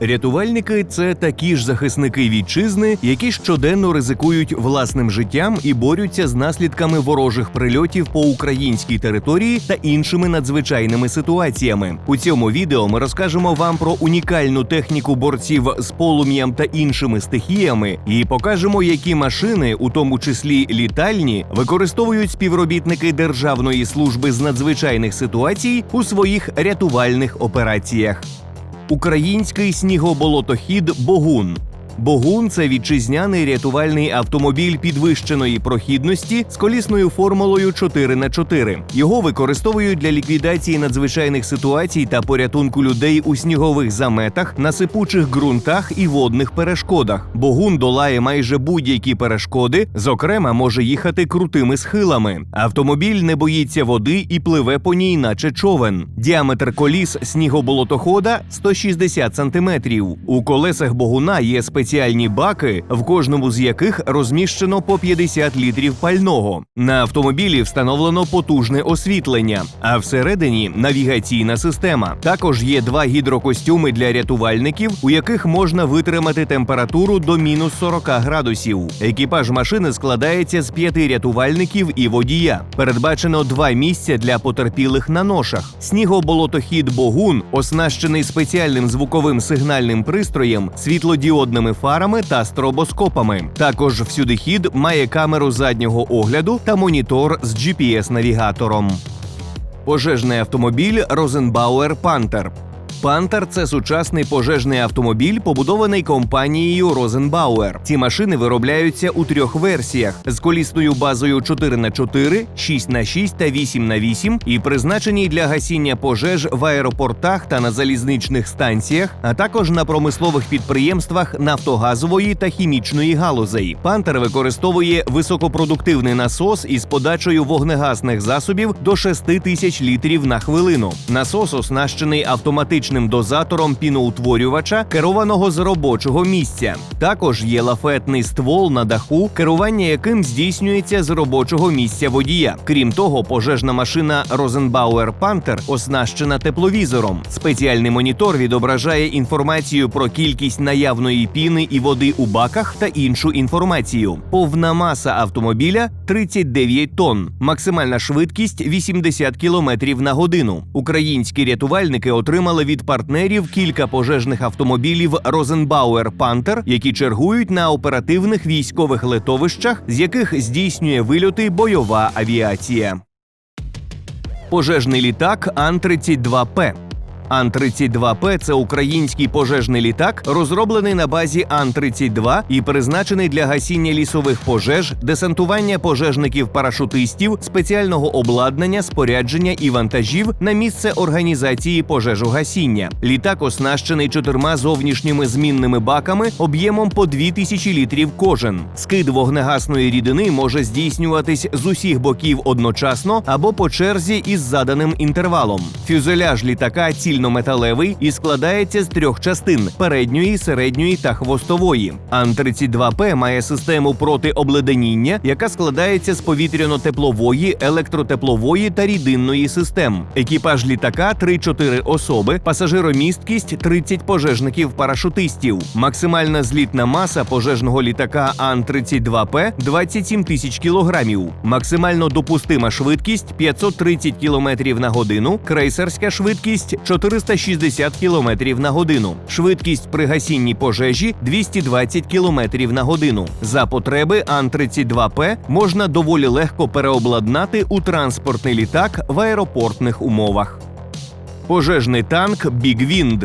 Рятувальники це такі ж захисники вітчизни, які щоденно ризикують власним життям і борються з наслідками ворожих прильотів по українській території та іншими надзвичайними ситуаціями. У цьому відео ми розкажемо вам про унікальну техніку борців з полум'ям та іншими стихіями і покажемо, які машини, у тому числі літальні, використовують співробітники Державної служби з надзвичайних ситуацій у своїх рятувальних операціях. Український снігоболотохід Богун. Богун це вітчизняний рятувальний автомобіль підвищеної прохідності з колісною формулою 4 х 4 Його використовують для ліквідації надзвичайних ситуацій та порятунку людей у снігових заметах, на сипучих ґрунтах і водних перешкодах. Богун долає майже будь-які перешкоди, зокрема, може їхати крутими схилами. Автомобіль не боїться води і пливе по ній, наче човен. Діаметр коліс снігоболотохода 160 см. У колесах богуна є спеціальні баки, в кожному з яких розміщено по 50 літрів пального. На автомобілі встановлено потужне освітлення, а всередині навігаційна система. Також є два гідрокостюми для рятувальників, у яких можна витримати температуру до мінус 40 градусів. Екіпаж машини складається з п'яти рятувальників і водія. Передбачено два місця для потерпілих на ношах. Снігоболотохід Богун оснащений спеціальним звуковим сигнальним пристроєм, світлодіодними фарами та стробоскопами. Також всюди хід має камеру заднього огляду та монітор з GPS-навігатором. Пожежний автомобіль Розенбауер Пантер. Пантер це сучасний пожежний автомобіль, побудований компанією Розенбауер. Ці машини виробляються у трьох версіях з колісною базою 4х4, 6х6 та 8х8 і призначені для гасіння пожеж в аеропортах та на залізничних станціях, а також на промислових підприємствах нафтогазової та хімічної галузей. Пантер використовує високопродуктивний насос із подачею вогнегасних засобів до 6 тисяч літрів на хвилину. Насос оснащений автоматичним дозатором піноутворювача, керованого з робочого місця. Також є лафетний ствол на даху, керування яким здійснюється з робочого місця водія. Крім того, пожежна машина Розенбауер Пантер оснащена тепловізором. Спеціальний монітор відображає інформацію про кількість наявної піни і води у баках та іншу інформацію. Повна маса автомобіля 39 тонн, максимальна швидкість 80 км на годину. Українські рятувальники отримали від партнерів кілька пожежних автомобілів Розенбауер Пантер, які чергують на оперативних військових летовищах, з яких здійснює вильоти бойова авіація. Пожежний літак Ан-32П. Ан-32П це український пожежний літак, розроблений на базі Ан-32 і призначений для гасіння лісових пожеж, десантування пожежників-парашутистів, спеціального обладнання, спорядження і вантажів на місце організації пожежогасіння. Літак оснащений чотирма зовнішніми змінними баками об'ємом по 2000 літрів кожен. Скид вогнегасної рідини може здійснюватись з усіх боків одночасно або по черзі із заданим інтервалом. Фюзеляж літака цільнометалевий і складається з трьох частин: передньої, середньої та хвостової. Ан-32П має систему протиобледеніння, яка складається з повітряно-теплової, електротеплової та рідинної систем. Екіпаж літака 3-4 особи, пасажиромісткість 30 пожежників-парашутистів. Максимальна злітна маса пожежного літака Ан-32П 27 тисяч кілограмів. Максимально допустима швидкість 530 км на годину, крейсерська швидкість 460 км на годину. Швидкість при гасінні пожежі 220 км на годину. За потреби Ан-32П можна доволі легко переобладнати у транспортний літак в аеропортних умовах. Пожежний танк Бігвінд.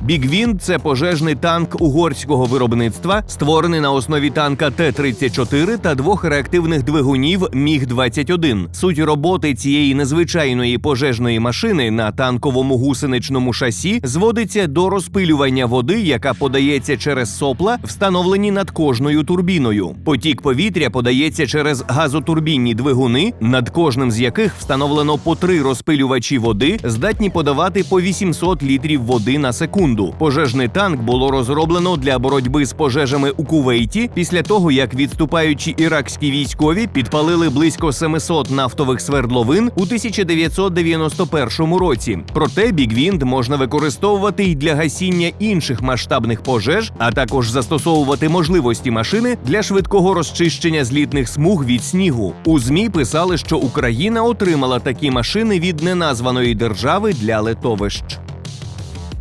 Бігвінд це пожежний танк угорського виробництва, створений на основі танка Т-34 та двох реактивних двигунів Міг-21. Суть роботи цієї незвичайної пожежної машини на танковому гусеничному шасі зводиться до розпилювання води, яка подається через сопла, встановлені над кожною турбіною. Потік повітря подається через газотурбінні двигуни, над кожним з яких встановлено по три розпилювачі води, здатні подавати по 800 літрів води на секунду. Секунду. Пожежний танк було розроблено для боротьби з пожежами у Кувейті після того, як відступаючі іракські військові підпалили близько 700 нафтових свердловин у 1991 році. Проте бігвінд можна використовувати й для гасіння інших масштабних пожеж, а також застосовувати можливості машини для швидкого розчищення злітних смуг від снігу. У змі писали, що Україна отримала такі машини від неназваної держави для литовищ.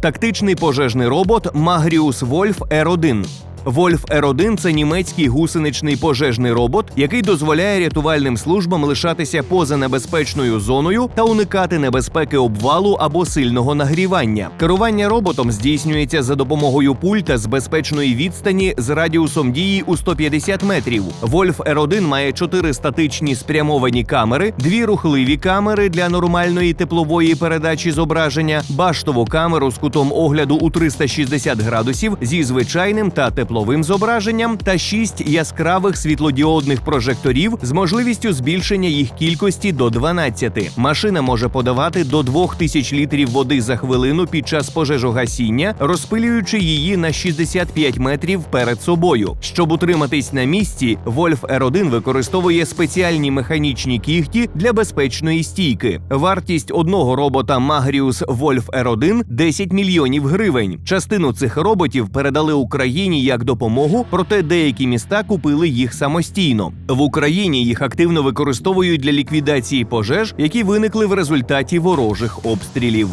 Тактичний пожежний робот Магріус Вольф Р1. Вольф Р1 це німецький гусеничний пожежний робот, який дозволяє рятувальним службам лишатися поза небезпечною зоною та уникати небезпеки обвалу або сильного нагрівання. Керування роботом здійснюється за допомогою пульта з безпечної відстані з радіусом дії у 150 метрів. Вольф Р1 має чотири статичні спрямовані камери, дві рухливі камери для нормальної теплової передачі зображення, баштову камеру з кутом огляду у 360 градусів зі звичайним та тепловим зображенням та шість яскравих світлодіодних прожекторів з можливістю збільшення їх кількості до 12. Машина може подавати до 2000 літрів води за хвилину під час пожежогасіння, розпилюючи її на 65 метрів перед собою. Щоб утриматись на місці, Вольф R1 використовує спеціальні механічні кігті для безпечної стійки. Вартість одного робота Magrius Wolf R1 – 10 мільйонів гривень. Частину цих роботів передали Україні як допомогу, проте деякі міста купили їх самостійно. В Україні їх активно використовують для ліквідації пожеж, які виникли в результаті ворожих обстрілів.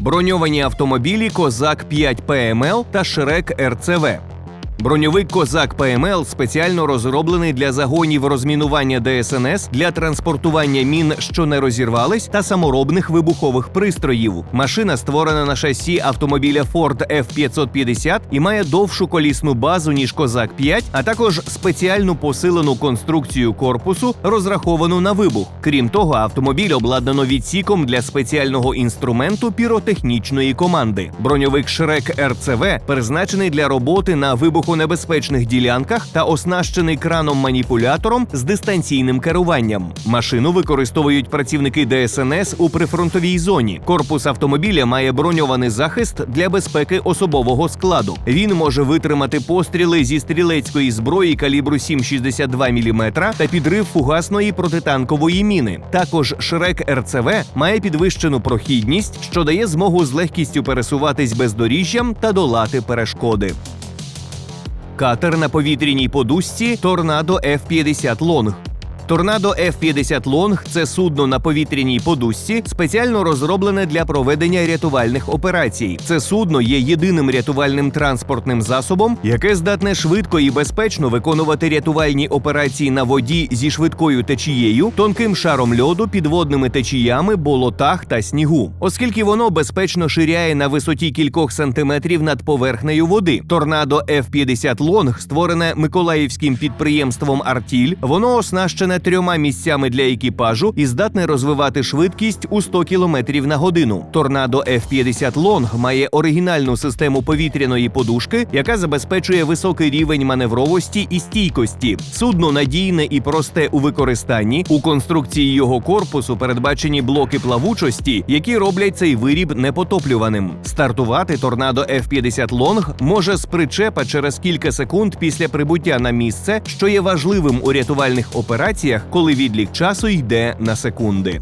Броньовані автомобілі Козак 5 ПМЛ та Шрек РЦВ. Броньовик Козак ПМЛ спеціально розроблений для загонів розмінування ДСНС для транспортування мін, що не розірвались, та саморобних вибухових пристроїв. Машина створена на шасі автомобіля Ford F550 і має довшу колісну базу ніж Козак 5, а також спеціальну посилену конструкцію корпусу, розраховану на вибух. Крім того, автомобіль обладнано відсіком для спеціального інструменту піротехнічної команди. Броньовик Шрек РЦВ призначений для роботи на вибухонебезпечних ділянках та оснащений краном-маніпулятором з дистанційним керуванням. Машину використовують працівники ДСНС у прифронтовій зоні. Корпус автомобіля має броньований захист для безпеки особового складу. Він може витримати постріли зі стрілецької зброї калібру 7,62 мм та підрив фугасної протитанкової міни. Також Шрек РЦВ має підвищену прохідність, що дає змогу з легкістю пересуватись бездоріжжям та долати перешкоди. Катер на повітряній подушці Торнадо F-50 Long. Торнадо F-50 Long – це судно на повітряній подушці, спеціально розроблене для проведення рятувальних операцій. Це судно є єдиним рятувальним транспортним засобом, яке здатне швидко і безпечно виконувати рятувальні операції на воді зі швидкою течією, тонким шаром льоду, підводними течіями, болотах та снігу, оскільки воно безпечно ширяє на висоті кількох сантиметрів над поверхнею води. Торнадо F-50 Long створене миколаївським підприємством Артіль. Воно оснащене трьома місцями для екіпажу і здатне розвивати швидкість у 100 км на годину. Торнадо F-50 Long має оригінальну систему повітряної подушки, яка забезпечує високий рівень маневровості і стійкості. Судно надійне і просте у використанні. У конструкції його корпусу передбачені блоки плавучості, які роблять цей виріб непотоплюваним. Стартувати торнадо F-50 Long може з причепа через кілька секунд після прибуття на місце, що є важливим у рятувальних операціях, коли відлік часу йде на секунди.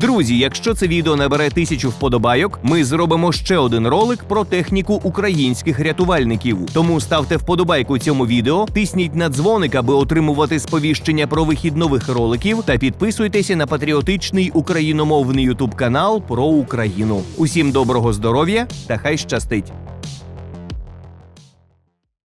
Друзі, якщо це відео набере тисячу вподобайок, ми зробимо ще один ролик про техніку українських рятувальників. Тому ставте вподобайку цьому відео, тисніть на дзвоник, аби отримувати сповіщення про вихід нових роликів, та підписуйтеся на патріотичний україномовний ютуб канал про Україну. Усім доброго здоров'я та хай щастить!